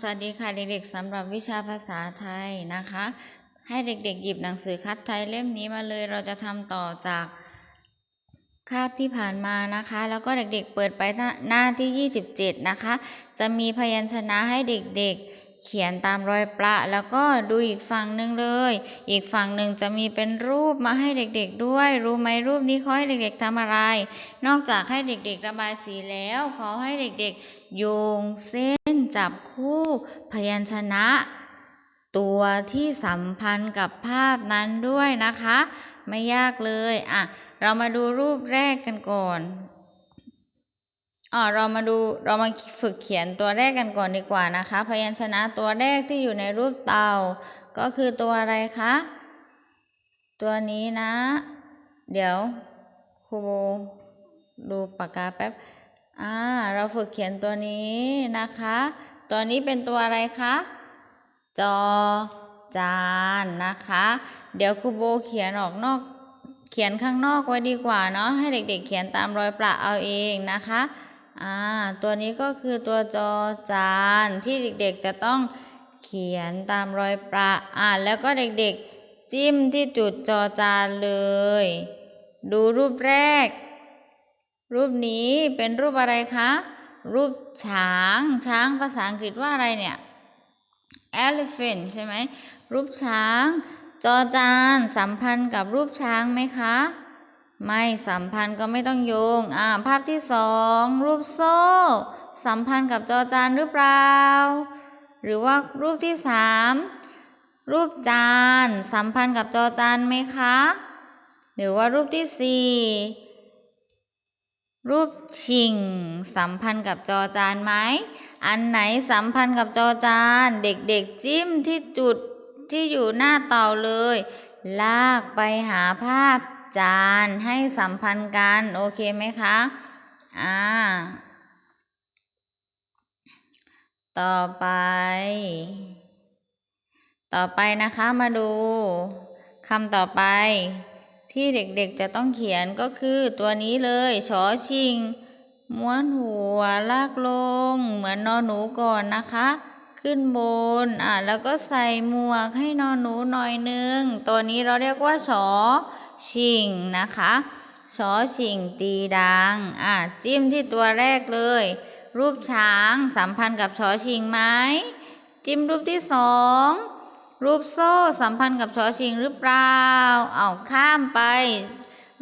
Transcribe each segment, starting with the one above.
สวัสดีค่ะเด็กๆสำหรับวิชาภาษาไทยนะคะ ให้เด็กๆ หยิบหนังสือคัดไทยเล่มนี้มาเลยเราจะทำต่อจากคาบที่ผ่านมานะคะ แล้วก็เด็กๆ เปิดไปหน้าที่ 27 นะคะ จะมีพยัญชนะให้เด็กๆ เขียนตามรอยประแล้วก็ดูอีกฝั่งหนึ่งเลย อีกฝั่งหนึ่งจะมีเป็นรูปมาให้เด็กๆด้วย รู้ไหมรูปนี้เขาให้เด็กๆทำอะไร นอกจากให้เด็กๆระบายสีแล้วขอให้เด็กๆโยงเส้น จับคู่พยัญชนะ ตัวที่สัมพันธ์กับภาพนั้นด้วยนะคะ ไม่ยากเลยอะเรามาดูรูปแรกกันก่อนอ๋อเรามาดูเรามาฝึกเขียนตัวแรกกันก่อนดีกว่านะคะ พยัญชนะตัวแรกที่อยู่ในรูปเต่า ก็คือตัวอะไรคะ ตัวนี้นะ เดี๋ยวครูดูปากกาแป๊บ อ่า เราฝึกเขียนตัวนี้นะคะ ตัวนี้เป็นตัวอะไรคะ จอจานนะคะ เดี๋ยวครูโบเขียนออกนอก เขียนข้างนอกไว้ดีกว่าเนาะ ให้เด็ก ๆ เขียนตามรอยประเอาเองนะคะ อ่า ตัวนี้ก็คือตัวจอจานที่เด็ก ๆ จะต้องเขียนตามรอยประ อ่า แล้วก็เด็ก ๆ จิ้มที่จุดจอจานเลย ดูรูปแรก รูปนี้เป็นรูปอะไรคะ รูปช้าง ช้างภาษาอังกฤษว่าอะไรเนี่ย elephant ใช่ไหม รูปช้าง จอจานสัมพันธ์กับรูปช้างไหมคะ ไม่สัมพันธ์ก็ไม่ต้องโยง อ่า ภาพที่สอง รูปโซ่ สัมพันธ์กับจอจานหรือเปล่า หรือว่ารูปที่สามรูปจาน สัมพันธ์กับจอจานไหมคะ หรือว่ารูปที่สี่ รูปชิง สัมพันธ์กับจอจานไหม อันไหนสัมพันธ์กับจอจาน เด็กๆจิ้มที่จุดที่อยู่หน้าเต่าเลย ลากไปหาภาพจานให้สัมพันธ์กัน โอเคไหมคะ อ่า ต่อไป ต่อไปนะคะมาดูคำต่อไป ที่เด็กๆจะต้องเขียนก็คือตัวนี้เลยชอชิง ม้วนหัวลากลง เหมือนนอนหนูก่อนนะคะ ขึ้นบนอะแล้วก็ใส่หมวกให้นอนหนูหน่อยนึง ตัวนี้เราเรียกว่าชอชิงนะคะชอชิงตีดังอะจิ้มที่ตัวแรกเลย รูปช้างสัมพันธ์กับชอชิงไหมจิ้มรูปที่สอง รูปโซ่สัมพันธ์กับชอชิงหรือเปล่า เอาข้ามไป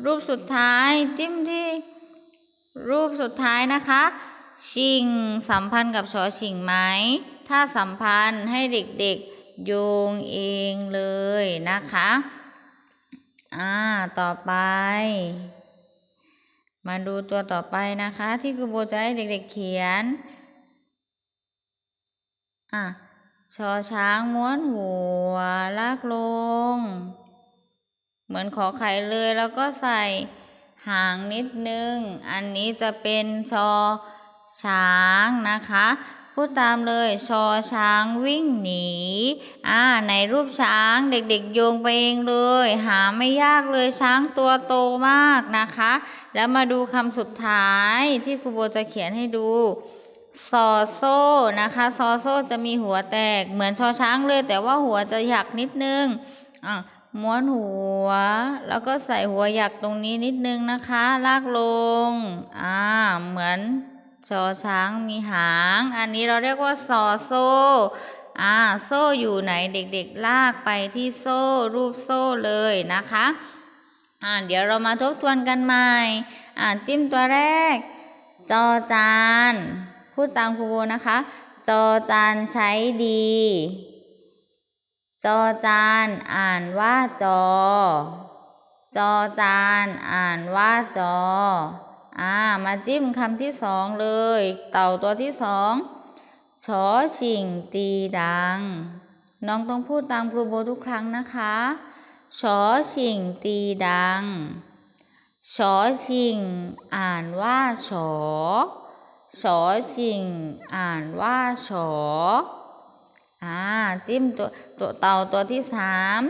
รูปสุดท้ายจิ้มที่ รูปสุดท้ายนะคะ ชิงสัมพันธ์กับชอชิงไหม ถ้าสัมพันธ์ให้เด็กๆโยงเองเลยนะคะ อ่า ต่อไป มาดูตัวต่อไปนะคะ ที่ครูโบจะให้เด็กๆเขียน อะ ชอช้างม้วนหัวลากลง เหมือนขอไข่เลยแล้วก็ใส่หางนิดนึง อันนี้จะเป็นชอช้างนะคะพูดตามเลยชอช้างวิ่งหนีอ่าในรูปช้างเด็กๆโยงไปเองเลย หาไม่ยากเลยช้างตัวโตมากนะคะ แล้วมาดูคำสุดท้ายที่ครูโบจะเขียนให้ดู ซอโซ่นะคะซอโซ่จะมีหัวแตกเหมือนชอช้างเลย แต่ว่าหัวจะหยักนิดนึงอะม้วนหัว แล้วก็ใส่หัวหยักตรงนี้นิดนึงนะคะ ลากลงอ่าเหมือนชอช้างมีหาง อันนี้เราเรียกว่าซอโซ่อ่าโซ่อยู่ไหนเด็กๆ ลากไปที่โซ่รูปโซ่เลยนะคะอ่าเดี๋ยวเรามาทบทวนกันใหม่อ่าจิ้มตัวแรก จอจาน พูดตามครูโบนะคะ จอจานใช้ดี จอจานอ่านว่าจอ จอจานอ่านว่าจอ อ่า มาจิ้มคำที่สองเลย เต่าตัวที่สองชอชิงตีดัง น้องต้องพูดตามครูโบทุกครั้งนะคะชอชิงตีดังชอชิง อ่านว่าชอ ชอชิงอ่านว่าชออ่าจิ้มตัวตัวเต่าตัวที่สาม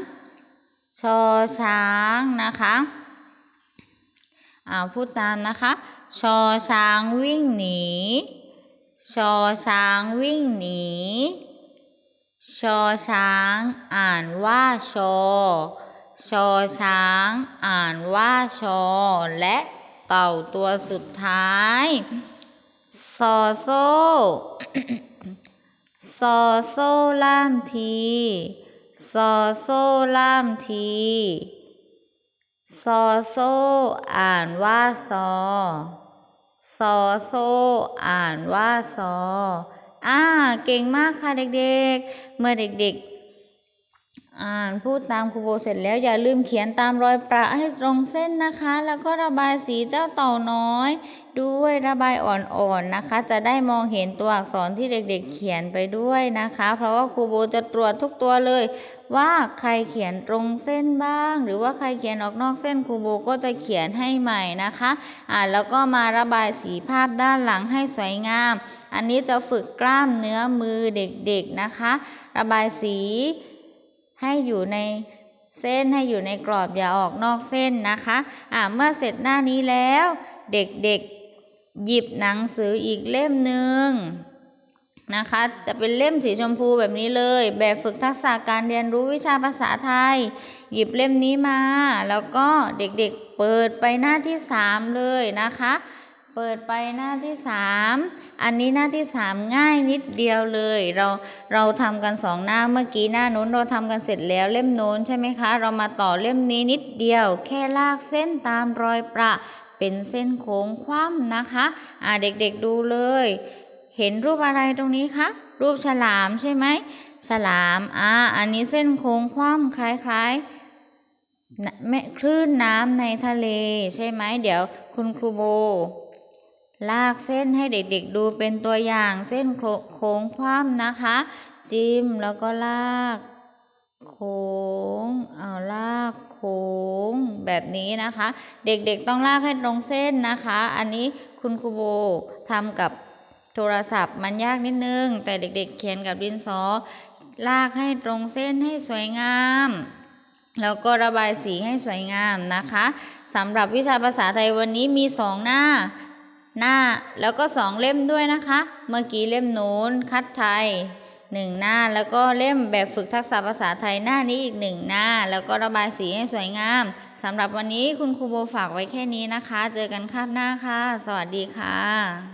ชอช้างนะคะอ่าพูดตามนะคะชอช้างวิ่งหนีชชอช้างวิ่งหนีชอช้างอ่านว่าชอชอช้างอ่านว่าชอและเต่าตัวสุดท้าย ซอโซ่ซอโซล่ามทีซอโซล่ามทีซอโซอ่านว่าซอซอโซอ่านว่าซออ่าเก่งมากค่ะเด็กๆ เมื่อเด็กๆ อ่านพูดตามครูโบเสร็จแล้วอย่าลืมเขียนตามรอยประให้ตรงเส้นนะคะ แล้วก็ระบายสีเจ้าเต่าน้อย ด้วยระบายอ่อนๆนะคะ จะได้มองเห็นตัวอักษรที่เด็กๆ เขียนไปด้วยนะคะ เพราะว่าครูโบจะตรวจทุกตัวเลย ว่าใครเขียนตรงเส้นบ้าง หรือว่าใครเขียนออกนอกเส้นครูโบก็จะเขียนให้ใหม่นะคะอ่าแล้วก็มาระบายสีภาพด้านหลังให้สวยงาม อันนี้จะฝึกกล้ามเนื้อมือเด็กๆนะคะ ระบายสี ให้อยู่ในเส้นให้อยู่ในกรอบอย่าออกนอกเส้นนะคะอ่าเมื่อเสร็จหน้านี้แล้วเด็กๆหยิบหนังสืออีกเล่มหนึ่งนะคะ จะเป็นเล่มสีชมพูแบบนี้เลย แบบฝึกทักษะการเรียนรู้วิชาภาษาไทย หยิบเล่มนี้มา แล้วก็เด็กๆเปิดไปหน้าที่สามเลยนะคะ เปิดไปหน้าที่สามอันนี้หน้าที่สามง่ายนิดเดียวเลย เราเราทำกันสองหน้าเมื่อกี้หน้านู้นเราทำกันเสร็จแล้วเล่มโน้นใช่ไหมคะ เรามาต่อเล่มนี้นิดเดียว แค่ลากเส้นตามรอยประ เป็นเส้นโค้งคว่ำนะคะอ่าเด็กๆดูเลย เห็นรูปอะไรตรงนี้คะรูปฉลามใช่ไหมฉลามอ่าอันนี้เส้นโค้งคว่ำคล้าย ๆแม่คลื่นน้ำในทะเลใช่ไหมเดี๋ยวคุณครูโบ ลากเส้นให้เด็กๆดูเป็นตัวอย่างเส้นโคโค้งคว่ำนะคะ จิ้มแล้วก็ลากโค้งเอาลากโค้งแบบนี้นะคะ เด็กๆต้องลากให้ตรงเส้นนะคะ อันนี้คุณครูโบทำกับโทรศัพท์มันยากนิดนึง แต่เด็กๆ เขียนกับดินสอ ลากให้ตรงเส้นให้สวยงามแล้วก็ระบายสีให้สวยงามนะคะสำหรับวิชาภาษาไทยวันนี้มีสองหน้า หน้าแล้วก็สองเล่มด้วยนะคะ เมื่อกี้เล่มโน้นคัดไทยหนึ่งหน้าแล้วก็เล่มแบบฝึกทักษะภาษาไทยหน้านี้อีกหนึ่งหน้า แล้วก็ระบายสีให้สวยงามสำหรับวันนี้คุณครูโบฝากไว้แค่นี้นะคะ เจอกันคาบหน้าค่ะ สวัสดีค่ะ